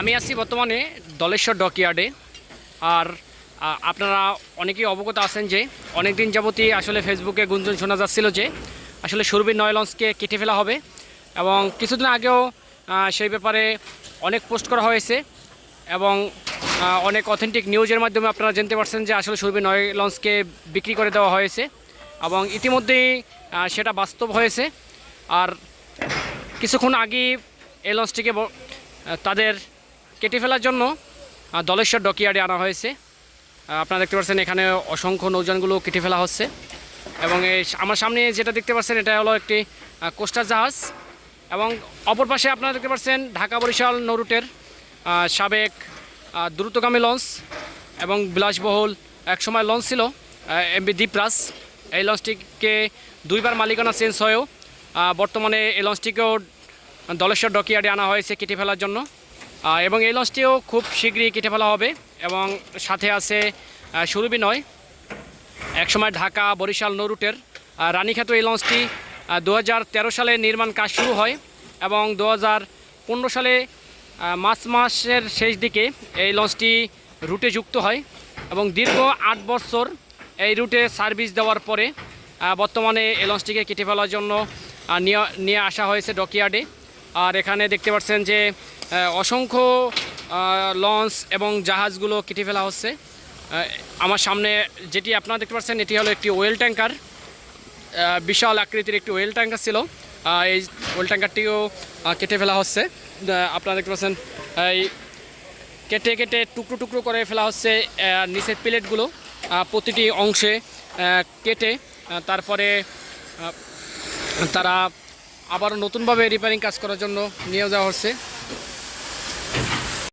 আমি আছি বর্তমানে দলেশ্বর ডকইয়ার্ডে। আর আপনারা অনেকেই অবগত আছেন যে অনেক দিন যাবতই আসলে ফেসবুকে গুঞ্জন শোনা যাচ্ছিল যে, আসলে সুরবির নয় লঞ্চকে কেটে ফেলা হবে এবং কিছুদিন আগেও সেই ব্যাপারে অনেক পোস্ট করা হয়েছে এবং অনেক অথেন্টিক নিউজের মাধ্যমে আপনারা জানতে পারছেন যে আসলে সুরবির নয় লঞ্চকে বিক্রি করে দেওয়া হয়েছে এবং ইতিমধ্যেই সেটা বাস্তব হয়েছে। আর কিছুক্ষণ আগেই এই লঞ্চটিকে তাদের কেটে ফেলার জন্য দলেশ্বর ডকিয়ার্ডে আনা হয়েছে। আপনারা দেখতে পাচ্ছেন এখানে অসংখ্য নৌযানগুলো কেটে ফেলা হচ্ছে। এবং আমার সামনে যেটা দেখতে পাচ্ছেন, এটা হলো একটি কোস্টার জাহাজ। এবং অপর পাশে আপনারা দেখতে পাচ্ছেন ঢাকা বরিশাল নৌরুটের সাবেক দ্রুতগামী লঞ্চ এবং বিলাসবহুল একসময় লঞ্চ ছিল এমবি দ্বীপরাজ। এই লঞ্চটিকে দুইবার মালিকানা চেঞ্জ হয়েও বর্তমানে এই লঞ্চটিকেও দলেশ্বর ডকিয়ার্ডে আনা হয়েছে কেটে ফেলার জন্য। এবং এই লঞ্চটিও খুব শীঘ্রই কেটে ফেলা হবে এবং সাথে আছে সুরভি নয় একসময় ঢাকা বরিশাল নৌরুটের রানীখ্যাত এই লঞ্চটি দু হাজার তেরো সালে নির্মাণ কাজ শুরু হয় এবং দু হাজার পনেরো সালে মার্চ মাসের শেষ দিকে এই লঞ্চটি রুটে যুক্ত হয় এবং দীর্ঘ আট বছর এই রুটে সার্ভিস দেওয়ার পরে বর্তমানে এই লঞ্চটিকে কেটে ফেলার জন্য নিয়ে আসা হয়েছে ডকিয়ার্ডে আর এখানে দেখতে পাচ্ছেন যে অসংখ্য লঞ্চ এবং জাহাজগুলো কেটে ফেলা হচ্ছে। আমার সামনে যেটি আপনারা দেখতে পাচ্ছেন, এটি হলো একটি ওয়েল ট্যাঙ্কার বিশাল আকৃতির একটি ওয়েল ট্যাঙ্কার ছিল। এই ওয়েল ট্যাঙ্কারটিও কেটে ফেলা হচ্ছে। আপনারা দেখতে পাচ্ছেন, এই কেটে কেটে টুকরো টুকরো করে ফেলা হচ্ছে নিচের প্লেটগুলো। প্রতিটি অংশে কেটে তারপরে তারা আবারও নতুনভাবে রিপেয়ারিং কাজ করার জন্য নিয়ে যাওয়া হচ্ছে।